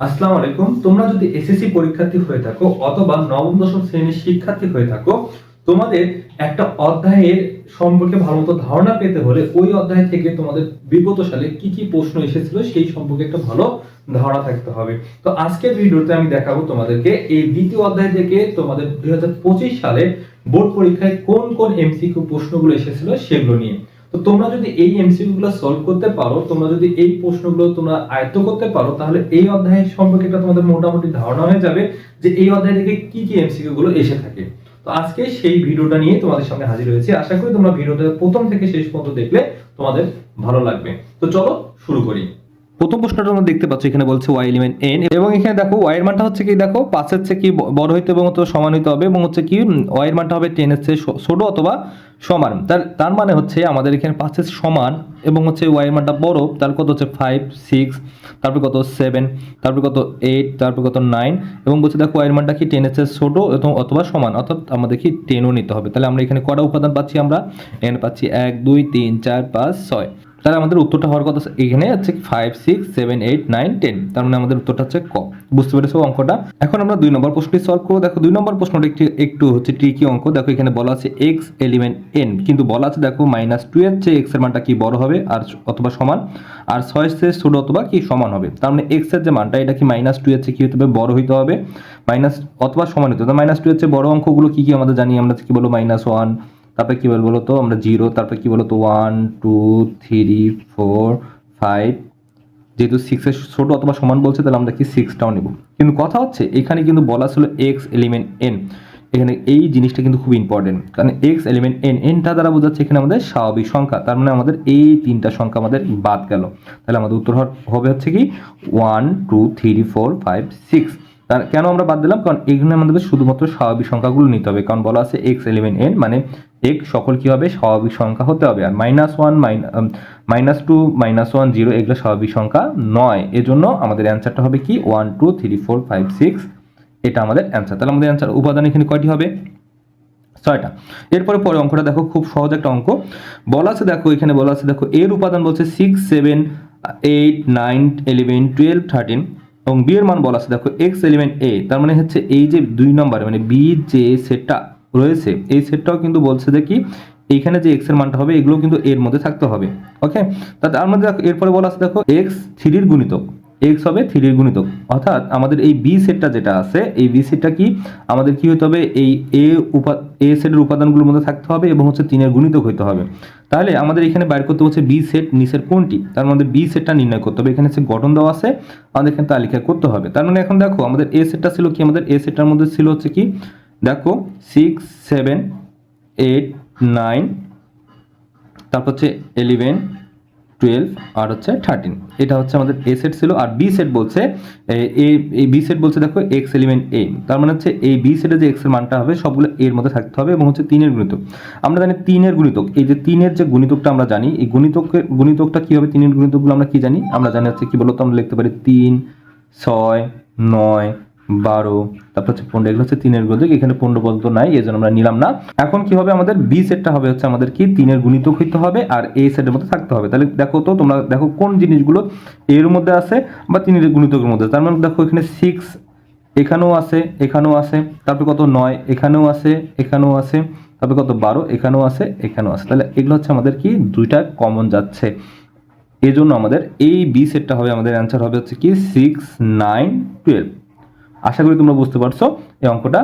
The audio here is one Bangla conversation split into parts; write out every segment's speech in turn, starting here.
আসসালামু আলাইকুম। তোমরা যদি এসএসসি পরীক্ষার্থী হয়ে থাকো অথবা নবম, দশম শ্রেণির শিক্ষার্থী হয়ে থাকো, তোমাদের একটা অধ্যায়ের সম্পর্কে ভালো মতো ধারণা পেতে হলে ওই অধ্যায় থেকে তোমাদের বিগত সালে কি কি প্রশ্ন এসেছিল সেই সম্পর্কে একটা ভালো ধারণা থাকতে হবে। তো আজকের ভিডিওতে আমি দেখাবো তোমাদেরকে এই দ্বিতীয় অধ্যায় থেকে তোমাদের দুই হাজার পঁচিশ সালে বোর্ড পরীক্ষায় কোন কোন এমসিকিউ প্রশ্নগুলো এসেছিল সেগুলো নিয়ে। তো তোমরা যদি এই এমসিকিউ গুলো সলভ করতে পারো, তোমরা যদি এই প্রশ্নগুলো তোমরা আয়ত্ত করতে পারো, তাহলে এই অধ্যায়ের সম্পর্কে একটা তোমাদের মোটামুটি ধারণা হয়ে যাবে যে এই অধ্যায় থেকে কি কি এমসিকিউ গুলো এসে থাকে। তো আজকে সেই ভিডিওটা নিয়ে তোমাদের সামনে হাজির হয়েছি। আশা করি তোমরা ভিডিওটা প্রথম থেকে শেষ পর্যন্ত দেখলে তোমাদের ভালো লাগবে। তো চলো শুরু করি। প্রথম প্রশ্নটা তোমরা দেখতে পাচ্ছ, এখানে বলছে ওয়াই এলিমেন্ট এন এবং এখানে দেখো ওয়াই এর মানটা হচ্ছে কি, দেখো পাঁচের চেয়ে কি বড় হইতে এবং সমান হইতে হবে, এবং হচ্ছে কি ওয়াই এর মানটা হবে টেন এর চেয়ে ছোট অথবা সমান। তার তার মানে হচ্ছে আমাদের এখানে পাঁচের সমান, এবং হচ্ছে ওয়াই এর মানটা বড়, তার কত হচ্ছে ফাইভ সিক্স তারপর কত সেভেন তারপর কত এইট তারপর কত নাইন এবং বলছে দেখো ওয়াই এর মানটা কি টেন এর চেয়ে ছোট এবং অথবা সমান, অর্থাৎ আমাদের কি টেনও নিতে হবে। তাহলে আমরা এখানে কটা উপাদান পাচ্ছি আমরা? এখানে পাচ্ছি এক, দুই, তিন, চার, পাঁচ, ছয়। তাহলে আমাদের উত্তরটা হওয়ার কথা এখানে হচ্ছে five six seven eight nine ten তার মানে আমাদের উত্তরটা হচ্ছে ক। বুঝতে পেরেছ অঙ্কটা? এখন আমরা দুই নম্বর প্রশ্নটি সলভ করব। দেখো, দুই নম্বর প্রশ্নটা একটু একটু হচ্ছে ট্রিকি অঙ্ক। দেখো, এখানে বলা আছে এক্স এলিমেন্ট এন কিন্তু বলা আছে, দেখো মাইনাস টু এর চেয়ে এক্সের মানটা কি বড় হবে, আর অথবা সমান? আর ছয় চেয়ে ছোট অথবা কি সমান হবে? তার মানে এক্সের যে মানটা, এটা কি মাইনাস টু এর চেয়ে কি হতে হবে বড় হইতে হবে? মাইনাস অথবা সমান হতে হবে। মাইনাস টু এর চেয়ে বড় অঙ্কগুলো কি কি আমাদের জানি? আমরা কি বলব মাইনাস ওয়ান তারপরে কি বলব বলো তো? আমরা জিরো তারপরে কি বলতো one two three four five যেহেতু সিক্সের ছোটো অথবা সমান বলছে, তাহলে আমরা কি সিক্সটাও নেব। কিন্তু কথা হচ্ছে, এখানে কিন্তু বলা ছিল এক্স এলিমেন্ট এন এখানে এই জিনিসটা কিন্তু খুব ইম্পর্টেন্ট কারণ এক্স এলিমেন্ট এন এনটা দ্বারা বোঝাচ্ছে এখানে আমাদের স্বাভাবিক সংখ্যা। তার মানে আমাদের এই তিনটা সংখ্যা আমাদের বাদ গেল। তাহলে আমাদের উত্তর হবে হচ্ছে কি? One two three four five six তার কেন আমরা বাদ দিলাম? কারণ এখানে আমাদের শুধুমাত্র স্বাভাবিক সংখ্যাগুলো নিতে হবে। কারণ বলা আছে এক্স এলিমেন্ট এন মানে এক সকল কি হবে? স্বাভাবিক সংখ্যা হতে হবে। আর minus one minus two minus one zero এগুলো স্বাভাবিক সংখ্যা নয়। এজন্য আমাদের অ্যান্সারটা হবে কি? One two three four five six এটা আমাদের অ্যান্সার তাহলে আমাদের অ্যান্সার উপাদান এখানে কয়টি হবে? ছয়টা। এরপরে পরে অঙ্কটা দেখো, খুব সহজ একটা অঙ্ক। বলা আছে দেখো, এখানে বলা আছে দেখো, এর উপাদান বলছে six seven eight nine eleven twelve thirteen এবং বি এর মান বলা আছে, দেখো এক্স এলিমেন্ট এ তার মানে হচ্ছে এই যে দুই নম্বরে মানে বি যে সেটটা রয়েছে, এই সেটটাও কিন্তু বলছে যে কি, এইখানে যে এক্সের মানটা হবে, এগুলো কিন্তু এর মধ্যে থাকতে হবে ওকে তার মধ্যে দেখো, এরপরে বলা আছে, দেখো এক্স থ্রির গুণিতক এক্স হবে থ্রির গুণিতক। অর্থাৎ আমাদের এই বি সেটটা যেটা আছে, এই বি সেটটা কি? আমাদের কি হতে হবে? এই এ উপা এ সেটের উপাদানগুলোর মধ্যে থাকতে হবে এবং হচ্ছে তিনের গুণিতক হইতে হবে। তাহলে আমাদের এখানে বাইর করতে হচ্ছে বি সেট নিচের কোনটি? তার মধ্যে বি সেটটা নির্ণয় করতে হবে। এখানে হচ্ছে গঠন দেওয়া আছে, আমাদের এখানে তালিকা করতে হবে। তার মানে এখন দেখো, আমাদের এ সেটটা ছিল কি? আমাদের এ সেটটার মধ্যে ছিল হচ্ছে কি? দেখো সিক্স সেভেন এইট নাইন তারপর হচ্ছে ইলেভেন টুয়েলভ আর হচ্ছে থার্টিন এটা হচ্ছে আমাদের এ সেট ছিল আর বি সেট বলছে, এ- এই বি সেট বলছে দেখো এক্স এলিমেন্ট এ তার মানে হচ্ছে এই বি সেটে যে এক্সের মানটা হবে, সবগুলো এর মধ্যে থাকতে হবে এবং হচ্ছে তিনের গুণিতক। আমরা জানি তিনের গুণিতক। এই যে তিনের যে গুণিতকটা আমরা জানি, এই গুণিতকের, গুণিতকটা কি হবে তিনের গুণিতকগুলো আমরা কি জানি? আমরা জানি হচ্ছে কি বলতো, আমরা লিখতে পারি তিন, ছয়, নয় বারো, তারপর হচ্ছে পনেরো, এগুলো হচ্ছে তিনের গুণিতক এখানে পনেরো পর্যন্ত নাই এই জন্য আমরা নিলাম না। এখন কি হবে আমাদের? বি সেটটা হবে হচ্ছে আমাদের কি? তিনের গুণিতক হইতে হবে আর এ সেটের মধ্যে থাকতে হবে। তাহলে দেখো তো, তোমরা দেখো কোন জিনিসগুলো এর মধ্যে আছে বা তিনের গুণিতকের মধ্যে তার মানে দেখো এখানে সিক্স এখানেও আছে এখানেও আছে, তারপরে কত? নয়, এখানেও আছে এখানেও আছে, তারপরে কত? বারো, এখানেও আছে এখানেও আছে। তাহলে এগুলো হচ্ছে আমাদের কি? দুইটা কমন যাচ্ছে। এজন্য আমাদের এই বি সেটটা হবে, আমাদের অ্যান্সার হবে হচ্ছে কি? সিক্স নাইন টুয়েলভ আশা করি তোমরা বুঝতে পারছ এই অঙ্কটা।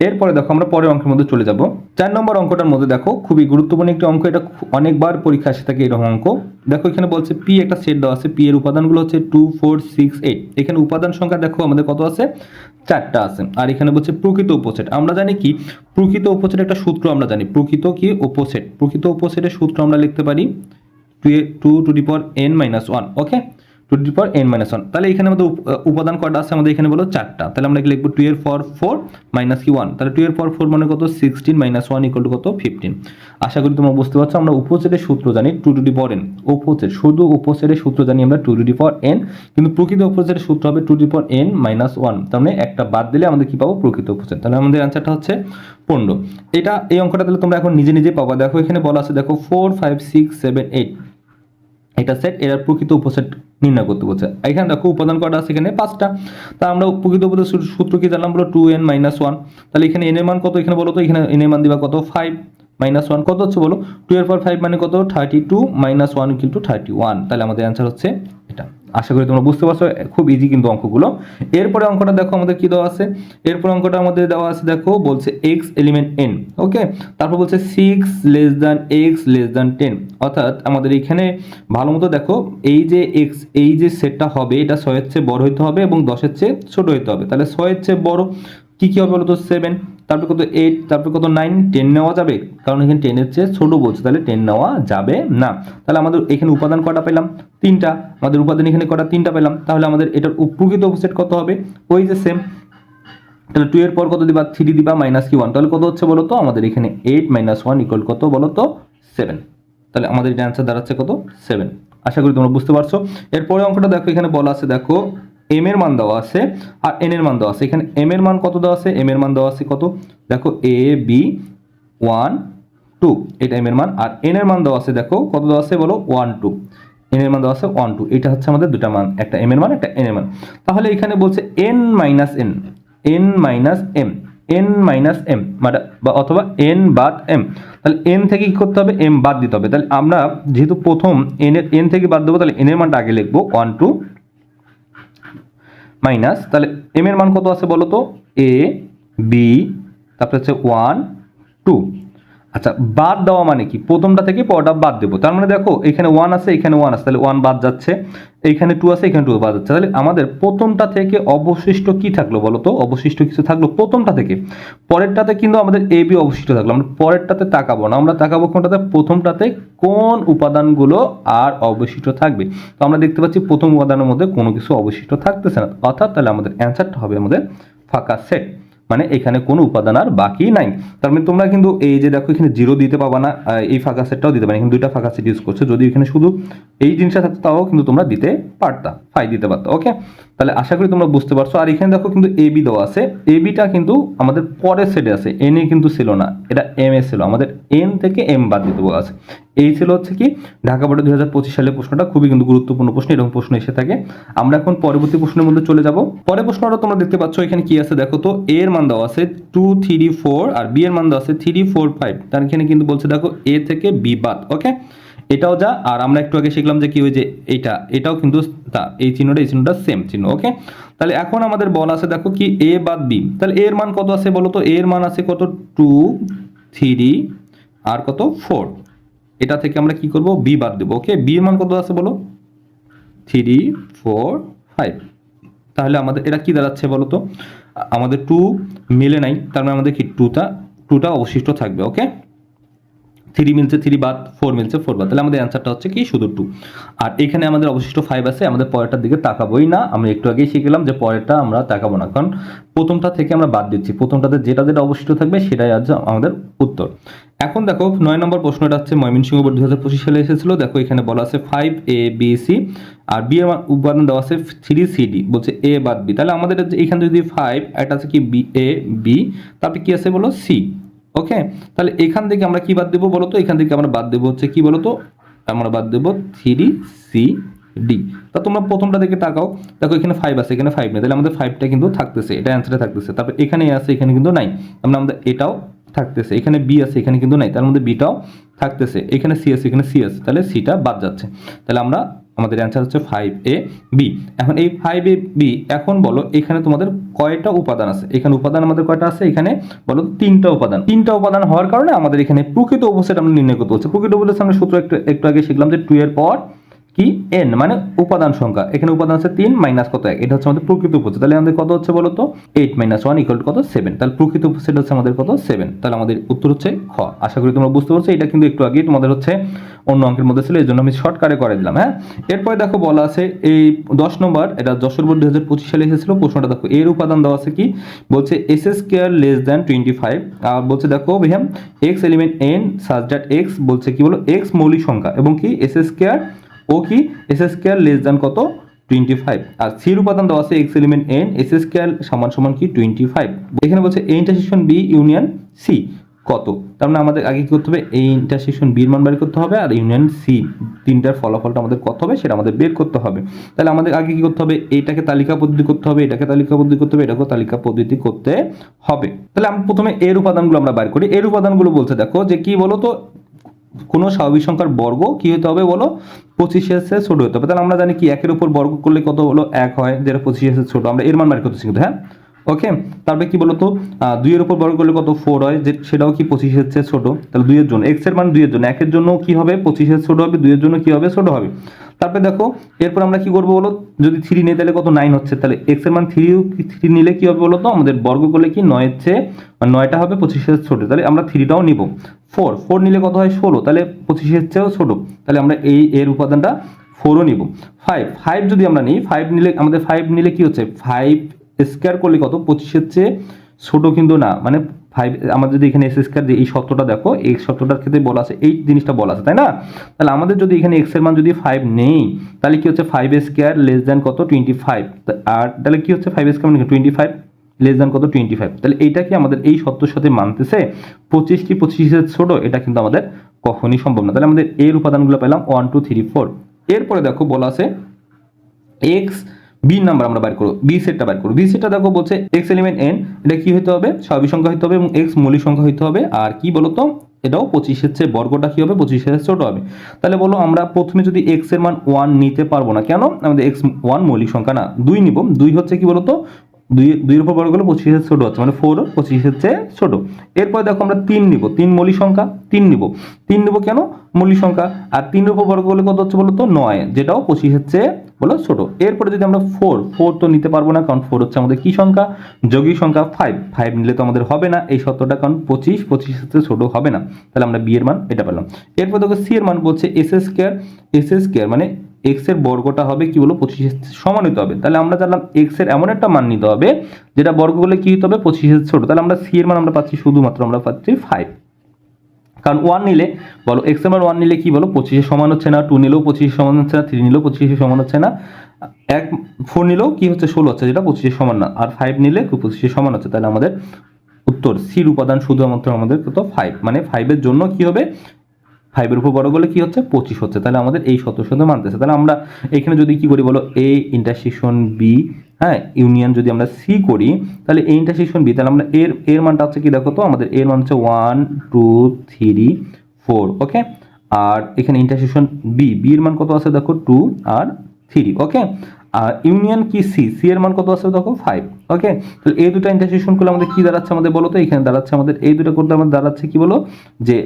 এরপরে দেখো আমরা পরের অঙ্কের মধ্যে চলে যাব। চার নম্বর অঙ্কটার মধ্যে দেখো, খুবই গুরুত্বপূর্ণ একটি অঙ্ক, এটা অনেকবার পরীক্ষা আসে থাকে এরকম অঙ্ক। দেখো এখানে বলছে পি একটা সেট দেওয়া আছে পি এর উপাদানগুলো হচ্ছে টু ফোর সিক্স এইট এখানে উপাদান সংখ্যা দেখো আমাদের কত আছে? চারটা আছে। আর এখানে বলছে প্রকৃত উপসেট। আমরা জানি কি? প্রকৃত উপসেট একটা সূত্র আমরা জানি। প্রকৃত কি? উপসেট। প্রকৃত উপসেটের সূত্র আমরা লিখতে পারি two two two the power n minus one okay two the power n minus one তাহলে এখানে আমাদের উপ- উপাদান কটা আছে? আমাদের এখানে বলো চারটা। তাহলে আমরা কি লিখব টু এর ফোর মাইনাস কি ওয়ান তাহলে টু এর ফোর মানে কত? Sixteen minus one equal to কত? ফিফটিন আশা করি তোমরা বুঝতে পারছ, আমরা উপসেটের সূত্র জানি two two the power n উপসেট, শুধু উপসেটের সূত্র জানি আমরা two two the power n কিন্তু প্রকৃত উপসেটের সূত্র হবে two the power n minus one তার মানে একটা বাদ দিলে আমাদের কি পাবো? প্রকৃত উপসেট। তাহলে আমাদের অ্যান্সারটা হচ্ছে পনেরো। এটা, এই অঙ্কটা তাহলে তোমরা এখন নিজে নিজে পাবা। দেখো এখানে বলা আছে, দেখো four five six seven eight এটা সেট এর প্রকৃত উপসেট নির্ণয় করতে বলছে। এখানে দেখো উপাদান কটা আছে এখানে? পাঁচটা। তা আমরা প্রকৃত উপাদান সূত্র কি জানলাম বলো? টু এন মাইনাস ওয়ান তাহলে এখানে এন এর মান কত? এখানে বলো তো, এখানে এন এর মান দিবা কত? ফাইভ মাইনাস ওয়ান কত হচ্ছে বলো? টু এর পর ফাইভ মানে কত? থার্টি টু মাইনাস ওয়ান কিন্তু থার্টি ওয়ান তাহলে আমাদের অ্যান্সার হচ্ছে আশা করি তোমরা বুঝতে পারছ, খুব ইজি কিন্তু অঙ্কগুলো। এরপরে অঙ্কটা দেখো, আমাদের কি দেওয়া আছে? এরপরে অঙ্কটা আমাদের দেওয়া আছে, দেখো, বলছে এক্স এলিমেন্ট এন ওকে তারপর বলছে six less than x less than ten অর্থাৎ আমাদের এখানে ভালো মতো দেখো, এই যে এক্স এই যে সেটটা হবে, এটা ছয়ের চেয়ে বড় হইতে হবে এবং দশের চেয়ে ছোট হইতে হবে। তাহলে ছয়ের চেয়ে বড় কি কি হবে বলতো? সেভেন তারপর কত এইট তারপর কত নাইন টেন নেওয়া যাবে। কারণ এখানে টেনের চেয়ে ছোট বলছে, তাহলে টেন নেওয়া যাবে না। তাহলে আমাদের এখানে উপাদান কটা পেলাম? তিনটা। আমাদের উপাদান এখানে কটা? তিনটা পেলাম। তাহলে আমাদের এটার উপ- প্রকৃত অপোজিট কত হবে? ওই যে সেম তাহলে টু এর পর কত দিবা? থ্রি দিবা মাইনাস কি ওয়ান তাহলে কত হচ্ছে বলো তো? আমাদের এখানে এইট মাইনাস ওয়ান ইকুয়াল কত বলো তো? সেভেন তাহলে আমাদের এটা অ্যান্সার দাঁড়াচ্ছে কত? সেভেন আশা করি তোমরা বুঝতে পারছ। এরপরে অঙ্কটা দেখো, এখানে বলা আছে, দেখো এম এর মান দেওয়া আছে আর এন এর মান দেওয়া আছে। এখানে এম এর মান কত দেওয়া আছে? এম এর মান দেওয়া আছে কত? দেখো এ বি ওয়ান টু এটা এম এর মান। আর এন এর মান দেওয়া আছে, দেখো, কত দেওয়া আছে বলো? ওয়ান টু এন এর মান দেওয়া আছে ওয়ান টু এটা হচ্ছে আমাদের দুটা মান। একটা এম এর মান, একটা এন এর মান। তাহলে এখানে বলছে N minus N N minus M N minus M মানে বা অথবা এন বাদ এম তাহলে এন থেকে কি করতে হবে? এম বাদ দিতে হবে। তাহলে আমরা যেহেতু প্রথম এন এর এন থেকে বাদ দেবো, তাহলে এন এর মানটা আগে লিখব। ওয়ান টু মাইনাস, তাহলে এম এর মান কত আছে বলো তো এ বি তারপরে হচ্ছে ওয়ান টু আচ্ছা বাদ দেওয়া মানে কি? প্রথমটা থেকে পরটা বাদ দেবো। তার মানে দেখো, এখানে ওয়ান আছে, এখানে ওয়ান আছে, তাহলে ওয়ান বাদ যাচ্ছে। এইখানে টু আছে, এখানে টু বাদ যাচ্ছে। তাহলে আমাদের প্রথমটা থেকে অবশিষ্ট কি থাকল বলো তো? অবশিষ্ট কিছু থাকল প্রথমটা থেকে। পরেরটাতে কিন্তু আমাদের এ বি অবশিষ্ট থাকল। আমরা পরেরটাতে তাকাবো না। আমরা তাকাবো কোনটাতে? প্রথমটাতে কোন উপাদানগুলো আর অবশিষ্ট থাকবে? তো আমরা দেখতে পাচ্ছি প্রথম উপাদানের মধ্যে কোনো কিছু অবশিষ্ট থাকতেছে না। অর্থাৎ তাহলে আমাদের অ্যান্সারটা হবে আমাদের ফাঁকা সেট মানে এখানে কোনো উপাদান আর বাকি নাই। তার মানে তোমরা কিন্তু এই যে দেখো এখানে জিরো দিতে পাবা না এই ফাঁকা সেটটাও দিতে পারে এখানে দুইটা ফাঁকা সেট ইউজ করছ। যদি এখানে শুধু এই জিনিসটা থাকতো, তাও কিন্তু তোমরা দিতে পারতা ফাই দিতে পারতো ওকে তাহলে আশা করি তোমরা বুঝতে পারছ। আর এখানে দেখো কিন্তু এ বি দেওয়া আছে। এ কিন্তু আমাদের পরের সেটে আছে। এন এ কিন্তু ছিল না। এটা এম এ ছিল। আমাদের এন থেকে এম বাদ দিতে বলা আছে। এই ছিল হচ্ছে কি, ঢাকা বোর্ডে দুই হাজার পঁচিশ সালের প্রশ্নটা। খুবই কিন্তু গুরুত্বপূর্ণ প্রশ্ন, এরকম প্রশ্ন এসে থাকে। আমরা এখন পরবর্তী প্রশ্নের মধ্যে চলে যাব। পরের প্রশ্নটা তোমরা দেখতে পাচ্ছ, এখানে কি আছে দেখো তো? এর মান দেওয়া আছে টু থ্রি ফোর আর বি এর মান দেওয়া আছে থ্রি ফোর ফাইভ তার এখানে কিন্তু বলছে দেখো এ থেকে বি বাদ ওকে এটাও যা, আর আমরা একটু আগে শিখলাম যে কি ওই যে এইটা, এটাও কিন্তু তা, এই চিহ্নটা এই চিহ্নটা সেম চিহ্ন ওকে তাহলে এখন আমাদের বল আছে, দেখো কি এ বাদ বি তাহলে এর মান কত আছে বলো তো? এর মান আছে কত? টু থ্রি আর কত? ফোর এটা থেকে আমরা কি করব? বি বাদ দেবো ওকে বি এর মান কত আছে বলো? থ্রি ফোর ফাইভ তাহলে আমাদের, এটা কি দাঁড়াচ্ছে বলো তো? আমাদের টু মিলে নাই, তার মানে আমাদের কি টুটা টুটা অবশিষ্ট থাকবে ওকে থ্রি মিলছে থ্রি বাদ ফোর মিলছে ফোর বাদ তাহলে আমাদের অ্যান্সারটা হচ্ছে কি? শুধু টু আর এখানে আমাদের অবশিষ্ট ফাইভ আছে, আমাদের পরেরটার দিকে তাকাবোই না। আমরা একটু আগেই শিখলাম যে পরেরটা আমরা তাকাবো না। কারণ প্রথমটা থেকে আমরা বাদ দিচ্ছি। প্রথমটাতে যেটা যেটা অবশিষ্ট থাকবে, সেটাই আজ আমাদের উত্তর। এখন দেখো, নয় নম্বর প্রশ্নটা হচ্ছে, ময়মনসিংহ বোর্ড দুই হাজার পঁচিশ সালে এসেছিল। দেখো, এখানে বলা আছে ফাইভ এ বি সি আর বি এর উপাদান দেওয়া আছে থ্রি সি ডি বলছে এ বাদ বি তাহলে আমাদের এখানে যদি ফাইভ একটা আছে কি বি এ বি তারপরে কি আছে বলো? সি ওকে তাহলে এখান থেকে আমরা কি বাদ দেবো বলো তো এখান থেকে আমরা বাদ দেবো হচ্ছে কি বলো তো আমরা বাদ দেবো থ্রি সি ডি তা তোমরা প্রথমটা দিকে তাকাও। দেখো, এখানে ফাইভ আছে, এখানে ফাইভ নেই। তাহলে আমাদের ফাইভটা কিন্তু থাকতেছে, এটা অ্যান্সারে থাকতেছে। তারপর এখানে আছে, এখানে কিন্তু নাই। আমরা আমাদের এটাও থাকতেছে। এখানে বি আছে, এখানে কিন্তু নাই। তার মধ্যে বিটাও থাকতেছে। এখানে সি আছে, এখানে সি আছে। তাহলে সিটা বাদ যাচ্ছে। তাহলে আমরা আমাদের অ্যান্সার হচ্ছে ফাইভ এ বি এখন এই ফাইভ এ বি এখন বলো এখানে তোমাদের কয়টা উপাদান আছে? এখানে উপাদান আমাদের কয়টা আছে? এখানে বলো তিনটা উপাদান। তিনটা উপাদান হওয়ার কারণে আমাদের এখানে প্রকৃত উপসেট আমরা নির্ণয় করতে হচ্ছে প্রকৃত উপসেট আমরা সূত্র একটু একটু আগে শিখলাম যে টু এর পর কি? এন মানে উপাদান সংখ্যা। এখানে উপাদান আছে তিন মাইনাস কত এক? এটা হচ্ছে আমাদের প্রকৃত উপসেট তাহলে আমাদের কত হচ্ছে বলতো? এইট মাইনাস ওয়ান ইকুয়াল কত? সেভেন তাহলে প্রকৃত উপসেট হচ্ছে আমাদের কত? সেভেন তাহলে আমাদের উত্তর হচ্ছে খ। আশা করি তোমরা বুঝতে পারছ। এটা কিন্তু একটু আগেই তোমাদের হচ্ছে অন্য অঙ্কের মধ্যে ছিল এই জন্য আমি শর্টকারে করে দিলাম হ্যাঁ? এরপরে দেখো বলা আছে এই দশ নম্বর, এটা যশোর বোর্ড দুই হাজার পঁচিশ সালে এসেছিল, প্রশ্নটা দেখো। এর উপাদান দেওয়া আছে কি? বলছে S S square less than twenty five আর বলছে দেখো ভাইয়া x element N such that x বলছে কি বলো? এক্স মৌলিক সংখ্যা। এবং কি? এস এস কেয়ার ও কি? S S square less than কত? টোয়েন্টি ফাইভ আর সির উপাদান দেওয়া আছে x element N S S square সমান সমান কি? টোয়েন্টি ফাইভ এখানে বলছে A intersection B union C কত? তার মানে আমাদের আগে কী করতে হবে? এই ইন্টারসেকশন বির মান বের করতে হবে আর ইউনিয়ন সি তিনটার ফলাফলটা আমাদের কত হবে সেটা আমাদের বের করতে হবে। তাহলে আমাদের আগে কী করতে হবে? এটাকে তালিকা পদ্ধতি করতে হবে, এটাকে তালিকা পদ্ধতি করতে হবে, এটাকেও তালিকা পদ্ধতি করতে হবে। তাহলে আমরা প্রথমে এর উপাদানগুলো আমরা বের করি। এর উপাদানগুলো বলতে দেখো যে কি বলো তো কোনো স্বাভাবিক সংখ্যার বর্গ কি হতে হবে বলো? পঁচিশের চেয়ে ছোট হতে হবে। তাহলে আমরা জানি কি, একের উপর বর্গ করলে কত হলো? এক হয়, যেটা পঁচিশের চেয়ে ছোট। আমরা এর মান বের করতেছি কিন্তু হ্যাঁ? ওকে? তারপরে কি বলতো? দুইয়ের উপর বর্গ করলে কত? ফোর হয়, যে, সেটাও কি পঁচিশের চেয়ে ছোট? তাহলে দুইয়ের জন্য। এক্সের মান দুইয়ের জন্য। একের জন্য কি হবে? পঁচিশের ছোট হবে। দুইয়ের জন্য কি হবে? ছোট হবে। তারপরে দেখো, এরপর আমরা কি করব বলো? যদি থ্রি নিই, তাহলে কত? নাইন হচ্ছে। তাহলে এক্সের মান থ্রি থ্রি নিলে কি হবে বলো তো? আমাদের বর্গ করলে কি? নয়ের চেয়ে মানে নয়টা হবে পঁচিশের ছোটো। তাহলে আমরা থ্রিটাও নিব। ফোর ফোর নিলে কত হয়? ষোলো। তাহলে পঁচিশের চেয়েও ছোটো। তাহলে আমরা এই এর উপাদানটা ফোরও নিব। ফাইভ ফাইভ যদি আমরা নিই ফাইভ নিলে, আমাদের ফাইভ নিলে কি হচ্ছে? ফাইভ স্কোয়ার করলে কত? পঁচিশের চেয়ে ছোটো কিন্তু না। মানে ফাইভ আমাদের যদি এখানে এস স্কোয়ার দিয়ে এই শর্তটা দেখো, এই শর্তটার ক্ষেত্রে বলা আছে, এই জিনিসটা বলা আছে, তাই না? তাহলে আমাদের যদি এখানে এক্সের মান যদি ফাইভ নেই, তাহলে কি হচ্ছে? ফাইভ স্কোয়ার লেস দেন কত? টোয়েন্টি ফাইভ আর তাহলে কি হচ্ছে? ফাইভ স্কোয়ার মানে টোয়েন্টি ফাইভ লেস দেন কত? টোয়েন্টি ফাইভ তাহলে এইটা কি আমাদের এই সত্যর সাথে মানতেছে? পঁচিশ কি পঁচিশের ছোট, এটা কিন্তু আমাদের কখনই সম্ভব না। তাহলে আমাদের এর উপাদানগুলো পেলাম ওয়ান টু থ্রি ফোর এরপরে দেখো বলা আছে এক্স বি নাম্বার আমরা বাইর করব। বি সেটটা বাইর করব। বি সেটটা দেখো বলছে এক্স এলিমেন্ট এন এটা কি হতে হবে? স্বাভাবিক সংখ্যা হতে হবে এবং এক্স মৌলিক সংখ্যা হতে হবে। আর কি বলতো? এটাও পঁচিশের চেয়ে বর্গটা কি হবে? পঁচিশের ছোট হবে। তাহলে বলো আমরা প্রথমে যদি এক্সের মান ওয়ান নিতে পারব না, কেন? আমাদের এক্স ওয়ান মৌলিক সংখ্যা না। দুই নিব। দুই হচ্ছে কি বলতো? দুই, দুইয়ের উপর বর্গ করলে পঁচিশের ছোট হচ্ছে মানে ফোর পঁচিশের চেয়ে ছোট। এরপর দেখো আমরা তিন নিব, তিন মৌলিক সংখ্যা, তিন নিব। তিন নিব কেন? মৌলিক সংখ্যা। আর তিনের উপর বর্গ কত হচ্ছে বলো তো? নয়, যেটাও পঁচিশের চেয়ে বলো ছোট। এরপরে যদি আমরা ফোর ফোর তো নিতে পারব না, কারণ ফোর হচ্ছে আমাদের কি সংখ্যা? যৌগিক সংখ্যা ফাইভ ফাইভ নিলে তো আমাদের হবে না এই সত্যটা কারণ পঁচিশ, পঁচিশের চেয়ে ছোট হবে না। তাহলে আমরা বি এর মান এটা পেলাম। এরপর দেখো সি এর মান বলছে S S square S S square মানে এক্সের বর্গটা হবে কি বলো পঁচিশের সমান হতে হবে। তাহলে আমরা জানলাম এক্সের এমন একটা মান নিতে হবে, যেটা বর্গ করলে কি হতে হবে? পঁচিশের ছোট। তাহলে আমরা সি এর মান আমরা পাচ্ছি শুধুমাত্র আমরা পাচ্ছি ফাইভ কারণ ওয়ান নিলে, বলো এক্সের মান ওয়ান নিলে কি বলো? পঁচিশে সমান হচ্ছে না টু নিলেও পঁচিশে সমান হচ্ছে না থ্রি নিলেও পঁচিশে সমান হচ্ছে না, এক ফোর নিলেও কি হচ্ছে? ষোলো হচ্ছে, যেটা পঁচিশে সমান না। আর ফাইভ নিলে পঁচিশে সমান হচ্ছে? তাহলে আমাদের উত্তর সির উপাদান শুধুমাত্র আমাদের কত? ফাইভ মানে ফাইভের জন্য কি হবে? ফাইভের উপর বড় করলে কি হচ্ছে? পঁচিশ হচ্ছে। তাহলে আমাদের এই শত মানতেছে। তাহলে আমরা এখানে যদি কি করি বলো? এ ইন্টারসেকশন বি হ্যাঁ? ইউনিয়ন যদি আমরা সি করি, তাহলে এই ইন্টারসেকশন বি তাহলে আমরা এর এর মানটা হচ্ছে কি দেখো তো? আমাদের এর মান হচ্ছে one two three four okay আর এখানে ইন্টারসেকশন বি বি এর মান কত আছে দেখো? টু আর থ্রি ওকে আর ইউনিয়ন কি সি সি এর মান কত আছে দেখো? ফাইভ ওকে তাহলে এই দুটো ইন্টারসেকশন করলে আমাদের কি দাঁড়াচ্ছে আমাদের বলো তো? এখানে দাঁড়াচ্ছে আমাদের, এই দুটো করতে আমাদের দাঁড়াচ্ছে কি বলো? যে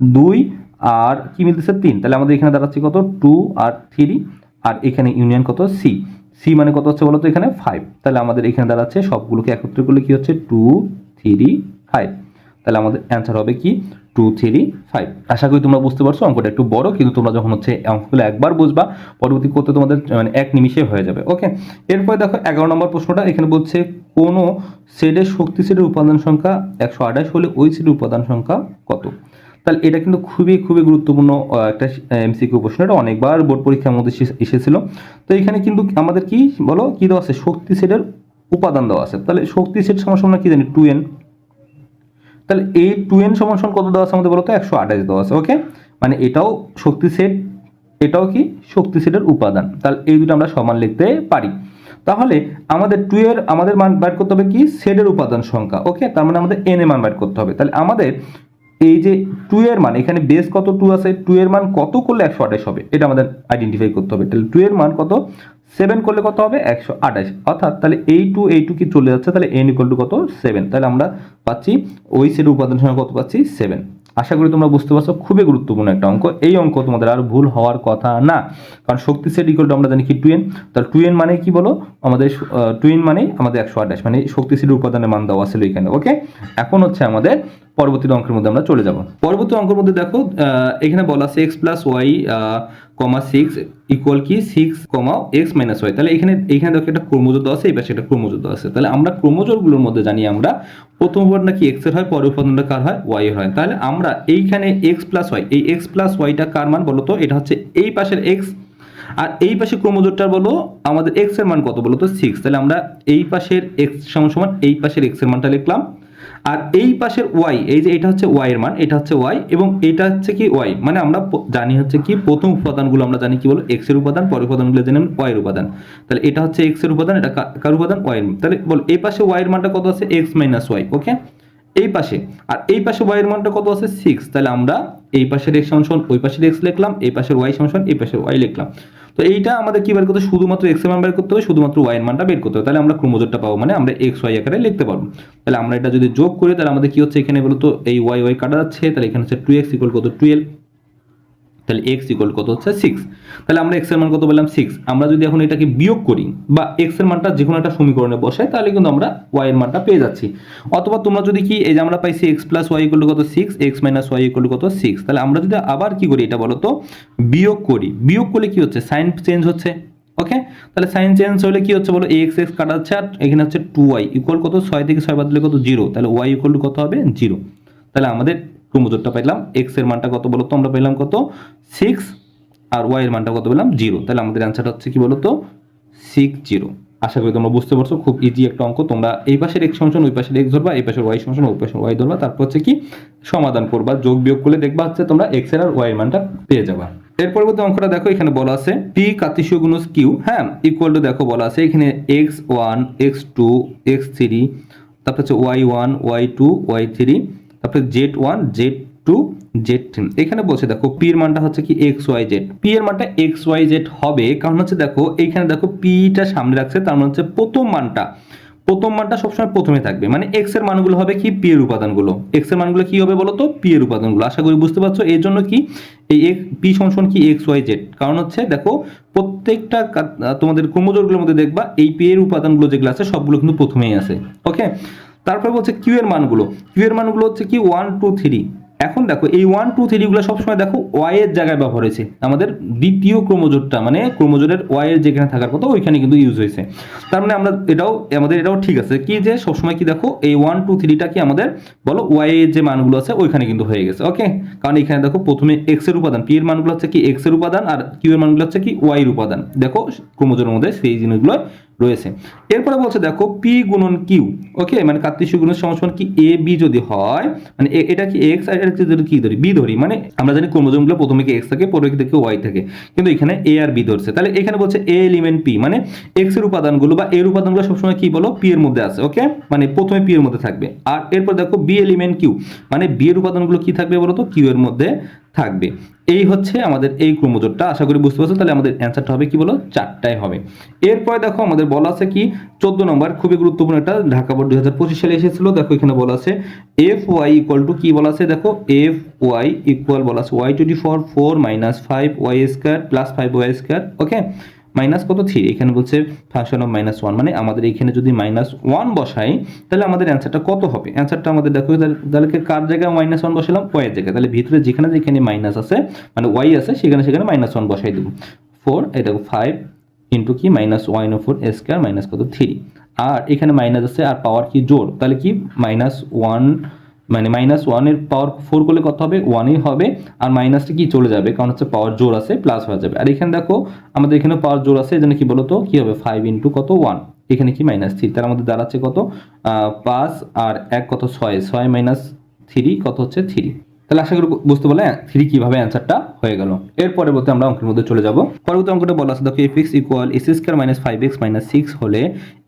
দুই আর কি মিলতেছে? তিন। তাহলে আমাদের এখানে দাঁড়াচ্ছে কত? টু আর থ্রি। আর এখানে ইউনিয়ন কত? সি। সি মানে কত হচ্ছে বলতো এখানে? ফাইভ। তাহলে আমাদের এখানে দাঁড়াচ্ছে সবগুলোকে একত্রিত করলে কি হচ্ছে? Two, three, five. তাহলে আমাদের অ্যান্সার হবে কি? Two, three, five. আশা করি তোমরা বুঝতে পারছ, অঙ্কটা একটু বড়, কিন্তু তোমরা যখন হচ্ছে অঙ্কগুলো একবার বুঝবা, পরবর্তী করতে তোমাদের মানে এক নিমিষে হয়ে যাবে। ওকে? এরপরে দেখো এগারো নম্বর প্রশ্নটা, এখানে বলছে কোনো সেটের শক্তি সেটের উপাদান সংখ্যা একশো আঠাশ হলে ওই সেটের উপাদান সংখ্যা কত? তাহলে এটা কিন্তু খুবই খুবই গুরুত্বপূর্ণ একটা এমসিকিউ প্রশ্ন। এটা অনেকবার বোর্ড পরীক্ষার মধ্যে এসেছিল। তো এখানে কিন্তু আমাদের কি বলো? কি দেওয়া আছে? শক্তি সেটের উপাদান দেওয়া আছে। তাহলে শক্তি সেট সমান কি জানি? টু এন তাহলে এই টু এন সমান কত দেওয়া আছে আমাদের বলো তো? একশো আঠাশ দেওয়া আছে ওকে মানে এটাও শক্তি সেট, এটাও কি? শক্তি সেটের উপাদান। তাহলে এই দুটো আমরা সমান লিখতে পারি। তাহলে আমাদের টু এর, আমাদের মান বার করতে হবে কি? সেটের উপাদান সংখ্যা ওকে তার মানে আমাদের এন এর মান বার করতে হবে। তাহলে আমাদের এই যে টু এর মান, এখানে বেস কত টু আছে? টু এর মান কত করলে একশো আঠাশ হবে? এটা আমাদের আইডেন্টিফাই করতে হবে। তাহলে টু এর মান কত? সেভেন করলে কত হবে? একশো আঠাশ। অর্থাৎ তাহলে এই টু এই টু কি চলে যাচ্ছে? তাহলে এন ইকুয়াল টু কত? সেভেন তাহলে আমরা পাচ্ছি, ওই সেটের উপাদান সংখ্যা কত পাচ্ছি? সেভেন আশা করি তোমরা বুঝতে পারছ, খুবই গুরুত্বপূর্ণ একটা অঙ্ক। এই অঙ্ক তোমাদের আর ভুল হওয়ার কথা না। কারণ শক্তি সেট ইকুয়াল টু আমরা জানি কি টু এন তাহলে টু এন মানে কি বলো? আমাদের টু এন মানে আমাদের একশো আঠাশ। মানে শক্তি সেটের উপাদানের মান দেওয়া ছিল এখানে ওকে এখন হচ্ছে আমাদের পরবর্তী অঙ্কের মধ্যে আমরা চলে যাব। পরবর্তী অঙ্কের মধ্যে দেখো এখানে বলা আছে x plus y comma six equal কি? Six comma x minus y তাহলে এখানে এখানে দেখো একটা ক্রোমোজোর দেওয়া আছে এই পাশে একটা ক্রোমোজোর আছে। তাহলে আমরা ক্রোমোজোরগুলোর মধ্যে জানি আমরা প্রথম উপাদানটা কি এক্সের হয়, পরের উপাদানটা কার হয়? ওয়াই এর হয়। তাহলে আমরা এইখানে এক্স প্লাস ওয়াই এই এক্স প্লাস ওয়াইটা কার মান বলো তো? এটা হচ্ছে এই পাশের এক্স আর এই পাশে ক্রোমোজোরটার বলো, আমাদের এক্সের মান কত বলো তো? সিক্স তাহলে আমরা এই পাশের এক্স সমান সমান এই পাশের এক্সের মানটা লিখলাম। আর এই পাশের ওয়াই এই যে এটা হচ্ছে ওয়াই এর মান, এটা হচ্ছে ওয়াই এবং এটা হচ্ছে কি ওয়াই মানে আমরা জানি হচ্ছে কি প্রথম উপাদানগুলো আমরা জানি কি বলো? এক্সের উপাদান, পরের উপাদানগুলো জানি ওয়াই এর উপাদান। তাহলে এটা হচ্ছে এক্সের উপাদান, এটা কার উপাদান? ওয়াই এর তাহলে বল, এই পাশে ওয়াই এর মানটা কত আছে? এক্স মাইনাস ওয়াই ওকে এই পাশে। আর এই পাশে ওয়াই এর মানটা কত আছে? সিক্স তাহলে আমরা এই পাশের এক্স সমান ওই পাশের এক্স লিখলাম, এই পাশের ওয়াই সমান এই পাশের ওয়াই লিখলাম। তো এইটা আমাদের কি বের করতে শুধুমাত্র এক্সের মান বের করতে হবে, শুধুমাত্র ওয়াই এর মানটা বের করতে হবে। তাহলে আমরা ক্রোমোজোরটা পাবো মানে আমরা এক্স ওয়াই আকারে লিখতে পারব। তাহলে আমরা এটা যদি যোগ করি, তাহলে আমাদের কি হচ্ছে? এখানে বলতো এই ওয়াই ওয়াই কাটা যাচ্ছে, তাহলে এখানে হচ্ছে টু এক্স ইকুয়াল কত টুয়েলভ তাহলে এক্স ইকুয়াল কত হচ্ছে সিক্স তাহলে আমরা এক্সের মান কত বললাম সিক্স আমরা যদি এখন এটাকে বিয়োগ করি বা এক্সের মানটা যে কোনো একটা সমীকরণে বসাই, তাহলে কিন্তু আমরা ওয়াই এর মানটা পেয়ে যাচ্ছি। অথবা তোমরা যদি কি, এই যে আমরা পাইছি এক্স প্লাস ওয়াই ইকুয়াল কত? Six x minus y equal কত? সিক্স তাহলে আমরা যদি আবার কি করি এটা বলো তো? বিয়োগ করি। বিয়োগ করলে কি হচ্ছে? সাইন চেঞ্জ হচ্ছে। ওকে তাহলে সাইন চেঞ্জ হলে কি হচ্ছে বলো? এক্স এক্স কাটা যাচ্ছে আর এখানে হচ্ছে টু ওয়াই ইকুয়াল কত? ছয় থেকে ছয় বাদ দিলে কত? জিরো তাহলে ওয়াই ইকুয়াল কত হবে? জিরো তাহলে আমাদের ক্রোমোজোরটা পাইলাম এক্সের মানটা কত বলো তো আমরা পেলাম কত? সিক্স আর ওয়াই এর মানটা কত পেলাম? জিরো তাহলে আমাদের অ্যান্সারটা হচ্ছে কি বলো তো সিক্স জিরো আশা করি তোমরা বুঝতে পারছ, খুব ইজি একটা অঙ্ক। তোমরা এই পাশের এক্স সমান ওই পাশের এক্স ধরবা, এই পাশের ওয়াই সমান ওই পাশের ওয়াই ধরবা। তারপর হচ্ছে কি? সমাধান করবা। যোগ বিয়োগ করলে দেখবা হচ্ছে তোমরা এক্সের আর ওয়াই মানটা পেয়ে যাবা। এর পরবর্তী অঙ্কটা দেখো, এখানে বলা আছে পি কাতিশীয় গুণস কিউ হ্যাঁ? ইকুয়াল টু দেখো বলা আছে, এখানে x one x two x three তারপর হচ্ছে y one y two y three তারপরে z one z two z three এখানে বলছে দেখো পি এর মানটা হচ্ছে কি এক্স ওয়াই জেড পি এর মানটা এক্স ওয়াই জেড হবে, কারণ হচ্ছে দেখো এইখানে দেখো পিটা সামনে রাখছে, তার মানে হচ্ছে প্রথম মানটা। প্রথম মানটা সবসময় প্রথমে থাকবে। মানে এক্সের মানগুলো হবে কি? পি এর উপাদানগুলো। এক্সের মানগুলো কি হবে বলো তো পি এর উপাদানগুলো। আশা করি বুঝতে পারছ, এর জন্য কি? এই পি সমান কি? এক্স ওয়াই জেড কারণ হচ্ছে দেখো, প্রত্যেকটা তোমাদের ক্রোমোজোরগুলোর মধ্যে দেখবা, এই পি এর উপাদানগুলো যেগুলো আছে, সবগুলো কিন্তু প্রথমেই আছে। ওকে তারপরে বলছে কিউ এর মানগুলো। কিউ এর মানগুলো হচ্ছে কি? ওয়ান টু থ্রি এখন দেখো, এই ওয়ান টু থ্রিগুলো সবসময় দেখো ওয়াই এর জায়গায় ব্যবহার হয়েছে। আমাদের দ্বিতীয় ক্রোমোজোরটা মানে ক্রোমোজোরের ওয়াই এর যেখানে থাকার কথা, ওইখানে কিন্তু ইউজ হয়েছে। তার মানে আমরা এটাও, আমাদের এটাও ঠিক আছে। কি যে সবসময় কি দেখো, এই ওয়ান টু থ্রিটা কি আমাদের, বলো ওয়াই এর যে মানগুলো আছে, ওইখানে কিন্তু হয়ে গেছে ওকে কারণ এখানে দেখো প্রথমে এক্সের উপাদান পি এর মানগুলো হচ্ছে কি এক্সের উপাদান, আর কিউ এর মানগুলো হচ্ছে কি ওয়াই এর উপাদান। দেখো ক্রোমোজোরের মধ্যে সেই জিনিসগুলো রয়েছে। এরপরে বলছে, দেখো পি গুণন কিউ ওকে মানে কার্তিক গুণের সমান কি? এ বি যদি হয় মানে এটা কি এক্স আর এটা যদি কি ধরি? বি ধরি। মানে আমরা জানি ক্রোমোজোমগুলো প্রথমে কি এক্স থাকে পরে থেকে ওয়াই থাকে। কিন্তু এখানে এ আর বি ধরছে। তাহলে এখানে বলছে এ এলিমেন্ট পি মানে এক্সের উপাদানগুলো বা এর উপাদানগুলো সবসময় কি বলো? পি এর মধ্যে আছে ওকে মানে প্রথমে পি এর মধ্যে থাকবে। আর এরপর দেখো বি এলিমেন্ট কিউ মানে বি এর উপাদানগুলো কি থাকবে বলো তো কিউ এর মধ্যে থাকবে। এই হচ্ছে আমাদের এই ক্রোমোজোটটা আশা করি বুঝতে পারছ তাহলে আমাদের অ্যান্সারটা হবে কি বলো? চারটায় হবে। এরপরে দেখো, আমাদের বলা আছে কি? চোদ্দ নম্বর, খুবই গুরুত্বপূর্ণ একটা ঢাকা বোর্ড দুই হাজার পঁচিশ সালে এসেছিল। দেখো, এখানে বলা আছে এফ ওয়াই ইকুয়াল টু কি বলা আছে? দেখো এফ ওয়াই ইকুয়াল বলা আছে। Y twenty four four minus five y square plus five y square, okay? Minus কত? থ্রি এখানে বলছে ফাংশন অফ মাইনাস ওয়ান মানে আমাদের এখানে যদি মাইনাস ওয়ান বসাই, তাহলে আমাদের অ্যান্সারটা কত হবে? অ্যান্সারটা আমাদের দেখো, তাহলে কার জায়গায় মাইনাস ওয়ান বসালাম? ওয়াই এর জায়গায়। তাহলে ভিতরে যেখানে যেখানে মাইনাস আছে মানে ওয়াই আছে, সেখানে সেখানে মাইনাস ওয়ান বসাই দেবো। ফোর এটা ফাইভ ইন্টু কি? Minus one four square minus কত? থ্রি আর এখানে মাইনাস আছে, আর পাওয়ার কি? জোর তাহলে কি? মাইনাস ওয়ান মানে মাইনাস ওয়ানের পাওয়ার ফোর করলে কত হবে? ওয়ানই হবে। আর মাইনাসটা কি? চলে যাবে। কারণ হচ্ছে পাওয়ার জোর আছে প্লাস হয়ে যাবে। আর এখানে দেখো, আমাদের এখানে পাওয়ার জোর আছে। এখানে কি বলতো? কি হবে? ফাইভ ইন্টু কত? ওয়ান এখানে কি? মাইনাস থ্রি তার মধ্যে দাঁড়াচ্ছে কত? পাঁচ আর এক কত? ছয়। ছয় মাইনাস থ্রি কত হচ্ছে? থ্রি তাহলে আশা করি বুঝতে পারলে থ্রি কীভাবে অ্যান্সারটা হয়ে গেল। এর পরবর্তী আমরা অঙ্কের মধ্যে চলে যাব। পরবর্তী অঙ্কটা বলা আছে, দেখো f x equal x square minus five x minus six হলে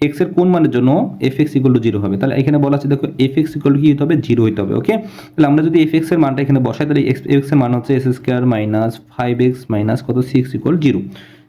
এক্সের কোন মানের জন্য f x equal to zero হবে? তাহলে এখানে বলা আছে, দেখো এফ এক্স ইকুয়াল কি হতে হবে? জিরো হতে হবে ওকে তাহলে আমরা যদি এফ এক্সের মানটা এখানে বসাই, তাহলে এক্সের মান হচ্ছে x square minus five x minus কত? সিক্স ইকুয়াল জিরো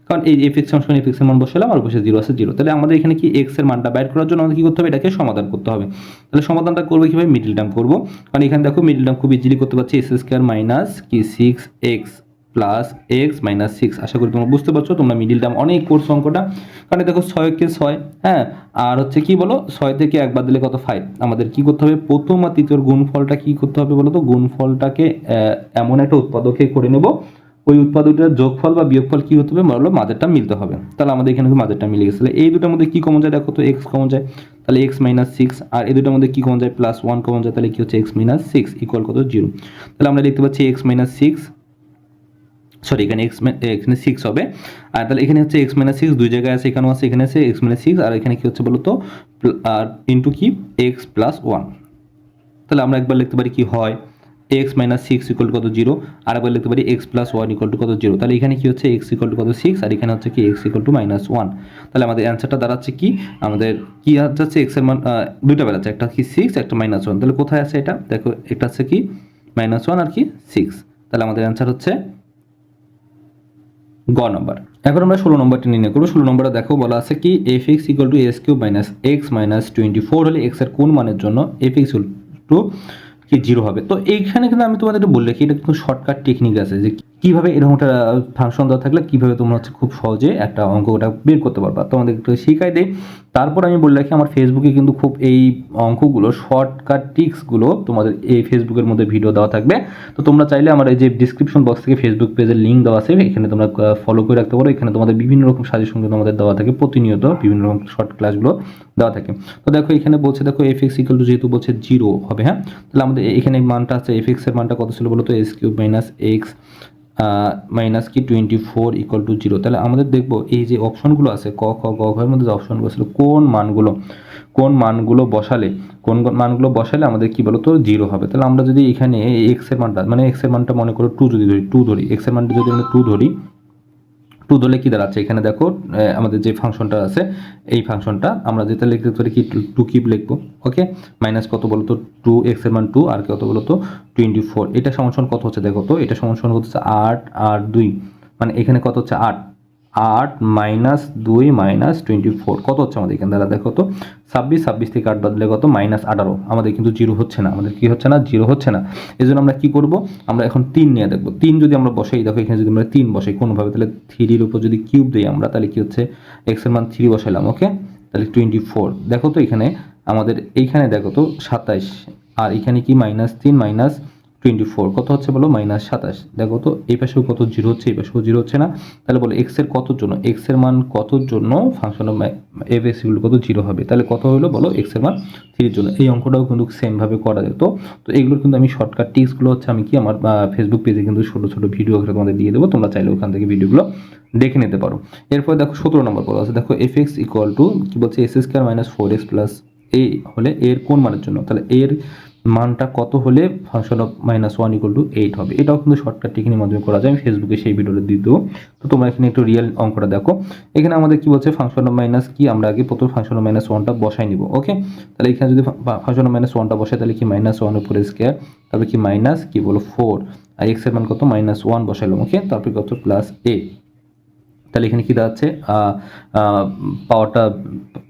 কারণ এই এফ এক্স সমান এফ এক্সের মান বসালাম আর বসে জিরো আছে জিরো তাহলে আমাদের এখানে কি এক্সের মানটা বাইর করার জন্য আমাদের কি করতে হবে? এটাকে সমাধান করতে হবে। তাহলে সমাধানটা করব কীভাবে? মিডল টার্ম করব। কারণ এখানে দেখো মিডল টার্ম খুব ইজিলি করতে পারছি। এস স্কোয়ার মাইনাস কি six x plus x minus six আশা করি তোমরা বুঝতে পারছ, তোমরা মিডিল টার্ম অনেক কোর্স অঙ্কটা। কারণ দেখো ছয়কে ছয় হ্যাঁ? আর হচ্ছে কি বলো? ছয় থেকে একবার দিলে কত? ফাইভ আমাদের কি করতে হবে? প্রথম আর তৃতীয় গুণফলটা কি করতে হবে বলো তো? গুণফলটাকে এমন একটা উৎপাদকে করে নেব ওই উৎপাদকটার যোগফল বা বিয়োগফল কি হতে হবে বলো মাঝেরটা মিলতে হবে। তাহলে আমাদের এখানে মাঝেরটা মিলে গেছে। এই দুটোর মধ্যে কি কমন যায়? দেখো তো এক্স কমন যায়। তাহলে এক্স মাইনাস সিক্স আর এই দুটোর মধ্যে কি কমন যায়? প্লাস ওয়ান কমন যায়। তাহলে কি হচ্ছে? এক্স মাইনাস সিক্স ইকুয়াল কত? জিরো তাহলে আমরা দেখতে পাচ্ছি এক্স মাইনাস সিক্স সরি এখানে এক্স এখানে সিক্স হবে। আর তাহলে এখানে হচ্ছে এক্স মাইনাস সিক্স দুই জায়গায় আছে, এখানেও আছে, এখানে আছে এক্স মাইনাস সিক্স আর এখানে কি হচ্ছে বলতো প্ল- আর ইন্টু কি? এক্স প্লাস ওয়ান তাহলে আমরা একবার লিখতে পারি কি হয়? এক্স মাইনাস সিক্স ইকুয়াল কত জিরো আর একবার লিখতে পারি x plus one equal to কত জিরো তাহলে এখানে কি হচ্ছে? এক্স ইকুয়াল টু কত সিক্স আর এখানে হচ্ছে কি x equal to minus one তাহলে আমাদের অ্যান্সারটা দাঁড়াচ্ছে কি? আমাদের কি যাচ্ছে? এক্সের মান দুইটা বেড়াচ্ছে। একটা কি সিক্স একটা মাইনাস ওয়ান তাহলে কোথায় আছে এটা? দেখো এটা আছে কি? মাইনাস ওয়ান আর কি? সিক্স তাহলে আমাদের অ্যান্সার হচ্ছে গ নম্বর এখন আমরা ষোলো নম্বরটি নির্ণয় করব। ষোলো নম্বরে দেখো, বলা আছে কি? F x equal to x cube minus x minus twenty four হলে এক্সের কোন মানের জন্য এফ এক্স টু কি জিরো হবে। তো এইখানে কিন্তু আমি তোমাদের একটু বললে কি এটা কিন্তু শর্টকাট টেকনিক আছে যে কীভাবে এরকম একটা ফাংশন দেওয়া থাকলে কীভাবে তোমরা হচ্ছে খুব সহজে একটা অঙ্ক ওটা বের করতে পারবা। তোমাদের একটু শিখাই দেই। তারপর আমি বলে রাখি, আমার ফেসবুকে কিন্তু খুব এই অঙ্কগুলো শর্টকাট টিক্সগুলো তোমাদের এই ফেসবুকের মধ্যে ভিডিও দেওয়া থাকবে। তো তোমরা চাইলে আমার এই যে ডিসক্রিপশন বক্স থেকে ফেসবুক পেজের লিঙ্ক দেওয়া আছে, এখানে তোমরা ফলো করে রাখতে পারো। এখানে তোমাদের বিভিন্ন রকম সাজেশন কিন্তু আমাদের দেওয়া থাকে, প্রতিনিয়ত বিভিন্ন রকম শর্ট ক্লাসগুলো দেওয়া থাকে। তো দেখো, এখানে বলছে, দেখো এফ এক্স ইকুয়াল টু যেহেতু বলছে জিরো হবে হ্যাঁ? তাহলে আমাদের এখানে মানটা আছে এফ এক্সের মানটা কত ছিল বলো তো? X cube minus x minus কি twenty four equal to zero তাহলে আমাদের দেখব এই যে অপশনগুলো আছে, ক, খ, গ ঘের মধ্যে যে অপশনগুলো ছিল, কোন মানগুলো কোন মানগুলো বসালে, কোন কোন মানগুলো বসালে আমাদের কি বলতো জিরো হবে। তাহলে আমরা যদি এখানে এক্সের মানটা মানে এক্সের মানটা মনে করো টু যদি ধরি টু ধরি এক্সের মানটা যদি আমরা টু ধরি টু দলে কি দাঁড়াচ্ছে? এখানে দেখো আমাদের যে ফাংশনটা আছে, এই ফাংশনটা আমরা যেটা লিখতে পারি কি, টু কিপ লিখব, ওকে? মাইনাস কত বলো তো? টু এক্সের মান টু, আর কত বলো তো? Twenty four. এটা সমান কত হচ্ছে দেখো তো? এটা সমান হচ্ছে আট আর দুই। মানে এখানে কত হচ্ছে? আট। আট মাইনাস দুই মাইনাস টোয়েন্টি ফোর। কত হচ্ছে আমাদের এখানে? দাঁড়া দেখো তো, ছাব্বিশ ছাব্বিশ থেকে আট বাদলে কত? মাইনাস আঠারো। আমাদের কিন্তু জিরো হচ্ছে না। আমাদের কি হচ্ছে না? জিরো হচ্ছে না। এই জন্য আমরা কি করব? আমরা এখন তিন নিয়ে দেখব। তিন যদি আমরা বসাই, দেখো এখানে যদি আমরা তিন বসাই কোনোভাবে, তাহলে থ্রির উপর যদি কিউব দিই আমরা, তাহলে কি হচ্ছে? এক্সের মান থ্রি বসাইলাম ওকে তাহলে টোয়েন্টি ফোর। দেখো তো এখানে আমাদের, এইখানে দেখো তো সাতাইশ। আর এখানে কি? মাইনাস তিন, মাইনাস টোয়েন্টি ফোর, কত হচ্ছে বলো? মাইনাস সাতাশ। দেখো তো, এই পাশেও কত জিরো হচ্ছে, এই পাশেও জিরো হচ্ছে না। তাহলে বলো এক্সের কতর জন্য? এক্সের মান কতর জন্য? ফাংশন এফ এক্স ইকুয়াল কত? জিরো হবে। তাহলে কত হলো বলো? এক্সের মান থ্রির জন্য। এই অঙ্কটাও কিন্তু সেমভাবে করা যেত। তো এগুলোর কিন্তু আমি শর্টকাট টিক্সগুলো হচ্ছে আমি কি আমার ফেসবুক পেজে কিন্তু ছোটো ছোটো ভিডিও করে তোমাদের দিয়ে দেবো। তোমরা চাইলে ওখান থেকে ভিডিওগুলো দেখে নিতে পারো। এরপর দেখো, সতেরো নম্বর বলা আছে। দেখো এফ এক্স ইকুয়াল টু কী বলছে? X square minus four x plus a হলে এর কোন মানের জন্য? তাহলে এর মানটা কত হলে function of minus one equal to eight হবে? এটাও কিন্তু শর্টকাট টেকনিকের মাধ্যমে করা যায়। আমি ফেসবুকে সেই ভিডিওটা দিয়ে দেবো। তো তোমরা এখানে একটু রিয়েল অঙ্কটা দেখো। এখানে আমাদের কি বলছে? ফাংশন অফ মাইনাস কি? আমরা আগে প্রথম ফাংশন অফ মাইনাস ওয়ানটা বসাই নিব ওকে তাহলে এখানে যদি ফাংশন অফ মাইনাস ওয়ানটা বসাই, তাহলে কি মাইনাস ওয়ান উপরে স্কোয়ার তারপরে কি মাইনাস কি বলো ফোর আর এক্সের মান কত? মাইনাস ওয়ান বসাইলাম ওকে তারপরে কত? প্লাস এ তাহলে এখানে কি দাঁড়াচ্ছে পাওয়ারটা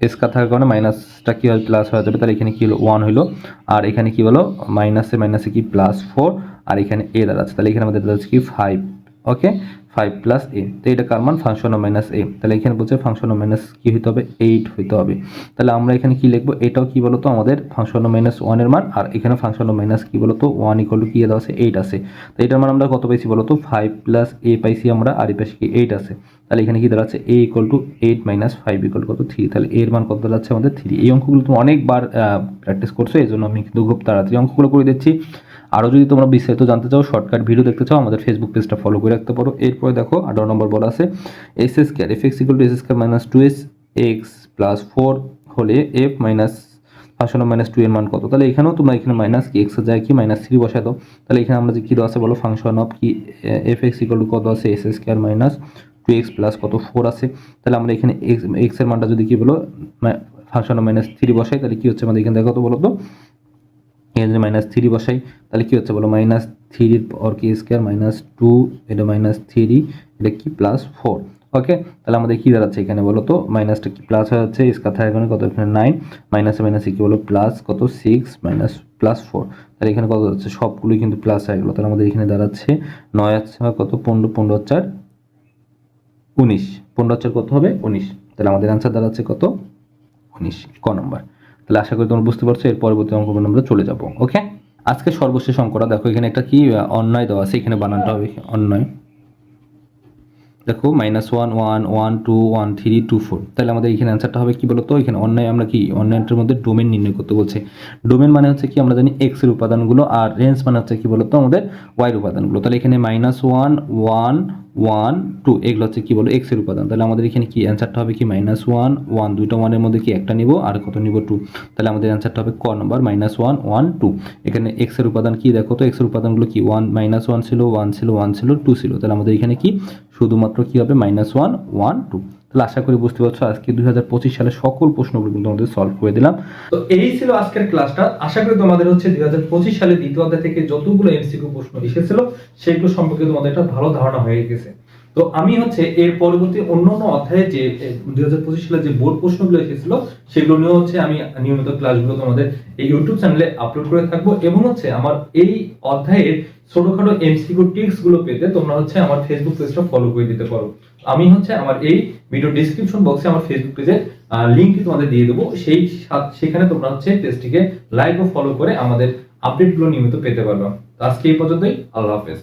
এসকা থাকার কারণে মাইনাসটা কি হয়? প্লাস হয়ে যাবে। তাহলে এখানে কী হলো? ওয়ান হলো। আর এখানে কী হলো মাইনাসে মাইনাসে কি? প্লাস ফোর আর এখানে এ দাঁড়াচ্ছে তাহলে এখানে আমাদের দাঁড়াচ্ছে কি? Five okay five plus a তো এটা কার মান? ফাংশন অফ মাইনাস এ তাহলে এখানে বলছে ফাংশন অফ মাইনাস কী হতে হবে? এইট হইতে হবে। তাহলে আমরা এখানে কি লিখব? এটাও কি বলতো? আমাদের ফাংশন অফ মাইনাস ওয়ানের মান। আর এখানে ফাংশন অফ মাইনাস কি বলতো? ওয়ান ইকুয়াল টু কি দেওয়া আছে? এইট আছে। তো এটার মান আমরা কত পাইছি বলতো? ফাইভ প্লাস এ পাইছি আমরা। আর এই পাশে কি এইট আছে? তাহলে এখানে কি দাঁড়াচ্ছে? A equal to eight minus five equal কত? থ্রি তাহলে এর মান কত দাঁড়াচ্ছে আমাদের? থ্রি এই অঙ্কগুলো তুমি অনেকবার প্র্যাকটিস করছ এই জন্য আমি কিন্তু খুব তাড়াতাড়ি অঙ্কগুলো করে দিচ্ছি। আরও যদি তোমরা বিস্তারিত জানতে চাও শর্টকাট ভিডিও দেখতে চাও, আমাদের ফেসবুক পেজটা ফলো করে রাখতে পারো। এরপরে দেখো আঠারো নম্বর বলা আছে x x square f x equal to x square minus two x x plus four হলে f minus function of minus two এর মান কত? তাহলে এখানেও তোমরা এখানে মাইনাস কি এক্সের যায় কি মাইনাস থ্রি বসাই দাও। তাহলে এখানে আমরা যে কী দেওয়া আছে বলো? ফাংশন অফ কি এফ এক্স ইকুয়াল টু কত আছে? X x square minus two x plus কত ফোর আছে, তাহলে আমরা এখানে এক্স এক্সের মানটা যদি কি বলো ফাংশন মাইনাস থ্রি বসাই, তাহলে কি হচ্ছে আমাদের এখানে দেখো তো বলো তো? এখানে যদি মাইনাস থ্রি বসাই, তাহলে কী হচ্ছে বলো? মাইনাস থ্রির পর কি স্কোয়ার মাইনাস টু এটা মাইনাস থ্রি এটা কি প্লাস ফোর ওকে তাহলে আমাদের কী দাঁড়াচ্ছে এখানে বলো তো? মাইনাসটা কি প্লাস হয়ে যাচ্ছে স্কোয়ার থাকে কত? এখানে নাইন মাইনাসে মাইনাসে কি বলো প্লাস কত? সিক্স মাইনাস প্লাস ফোর তাহলে এখানে কত যাচ্ছে সবগুলোই কিন্তু প্লাস হয়ে গেলো। তাহলে আমাদের এখানে দাঁড়াচ্ছে, নয় হচ্ছে কত? পনেরো পনেরো চার। উনিশ। পনেরো কত হবে? উনিশ। তাহলে আমাদের অ্যান্সার দাঁড়াচ্ছে কত? উনিশ। ক নম্বর তাহলে আশা করি তোমরা বুঝতে পারছ, এর পরবর্তী অঙ্ক আমরা চলে যাব। ওকে আজকে সর্বশেষ অঙ্কটা, দেখো এখানে একটা কি অন্যায় দেওয়া আছে, এখানে বানানটা হবে অন্যায়। দেখো minus one one one two one three two four তাহলে আমাদের এখানে অ্যান্সারটা হবে কি বলতো? এখানে অন্যায় আমরা কি, অন্যায়টার মধ্যে ডোমেন নির্ণয় করতে বলছে। ডোমেন মানে হচ্ছে কি, আমরা জানি এক্সের উপাদানগুলো আর রেঞ্জ মানে হচ্ছে কি বলতো? আমাদের ওয়াইয়ের উপাদানগুলো। তাহলে এখানে minus one one one two এগুলো হচ্ছে কী বলো এক্সের উপাদান। তাহলে আমাদের এখানে কি অ্যান্সারটা হবে কি? মাইনাস ওয়ান ওয়ান দুইটা ওয়ানের মধ্যে কি একটা নিব? আর কত নিব? টু তাহলে আমাদের অ্যান্সারটা হবে ক নম্বর মাইনাস ওয়ান ওয়ান টু এখানে এক্সের উপাদান কি দেখো তো? এক্সের উপাদানগুলো কি? ওয়ান মাইনাস ওয়ান ছিল ওয়ান ছিল ওয়ান ছিল টু ছিল। তাহলে আমাদের এখানে কি? শুধুমাত্র কি হবে? মাইনাস ওয়ান ওয়ান টু তাহলে আশা করি বুঝতে পারছ, আজকে দুই হাজার পঁচিশ সালে সকল প্রশ্নগুলো কিন্তু আমাদের সলভ করে দিলাম। তো এই ছিল আজকের ক্লাসটা আশা করি তোমাদের হচ্ছে দুই হাজার পঁচিশ সালে দ্বিতীয় অধ্যায় থেকে যতগুলো এমসিকিউ প্রশ্ন এসেছিল, সেগুলো সম্পর্কে তোমাদের একটা ভালো ধারণা হয়ে গেছে। তো আমি হচ্ছে এর পরবর্তী অন্য অন্য অধ্যায়ে যে দুই হাজার পঁচিশ সালে যে বোর্ড প্রশ্নগুলো এসেছিল, সেগুলো নিয়ে হচ্ছে আমি নিয়মিত ক্লাসগুলো তোমাদের এই ইউটিউব চ্যানেলে আপলোড করে থাকব এবং হচ্ছে আমার এই অধ্যায়ের ছোটখাটো এমসিকিউ টিপসগুলো পেতে তোমরা হচ্ছে আমার ফেসবুক পেজটা ফলো করে দিতে পারো। আমি হচ্ছে আমার এই ভিডিও ডিসক্রিপশন বক্সে আমার ফেসবুক পেজের লিঙ্কটি তোমাদের দিয়ে দেবো। সেই সেখানে তোমরা হচ্ছে পেজটিকে লাইক ও ফলো করে আমাদের আপডেটগুলো নিয়মিত পেতে পারবে। আজকে এই পর্যন্তই, আল্লাহ হাফেজ।